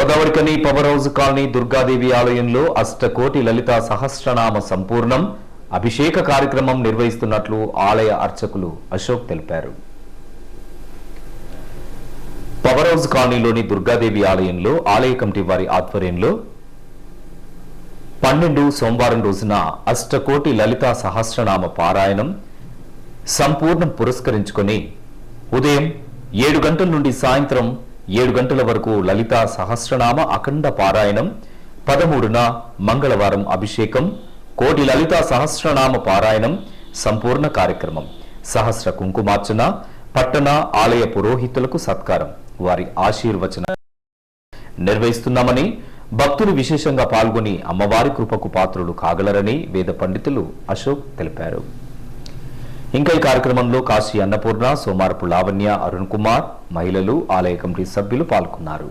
Godavarikhani power house colony Durgadevi ఆలయంలో అష్టకోటి లలిత సహస్రనామ సంపూర్ణం అభిషేక కార్యక్రమం నిర్వహిస్తున్నట్లు ఆలయ అర్చకులు అశోక్ తెలిపారు. పవర్ హౌస్ కాలనీలోని దుర్గాదేవి ఆలయంలో ఆలయ కమిటీ వారి ఆధ్వర్యంలో పన్నెండు సోమవారం రోజున అష్టకోటి లలిత సహస్రనామ పారాయణం సంపూర్ణం పురస్కరించుకొని ఉదయం ఏడు గంటల నుండి సాయంత్రం ఏడు గంటల వరకు లలిత సహస్రనామ అఖండ పారాయణం పదమూడున మంగళవారం అభిషేకం కోటి లలిత సహస్రనామ పారాయణం సంపూర్ణ కార్యక్రమం సహస్ర కుంకుమార్చన పట్టణ ఆలయ పురోహితులకు సత్కారం వారి ఆశీర్వచన నిర్వహిస్తున్నామని భక్తులు విశేషంగా పాల్గొని అమ్మవారి కృపకు పాత్రులు కాగలరని వేద పండితులు అశోక్ తెలిపారు. ఇంకా ఈ కార్యక్రమంలో కాశీ అన్నపూర్ణ సోమారపు లావణ్య అరుణ్ కుమార్ మహిళలు ఆలయ కమిటీ సభ్యులు పాల్గొన్నారు.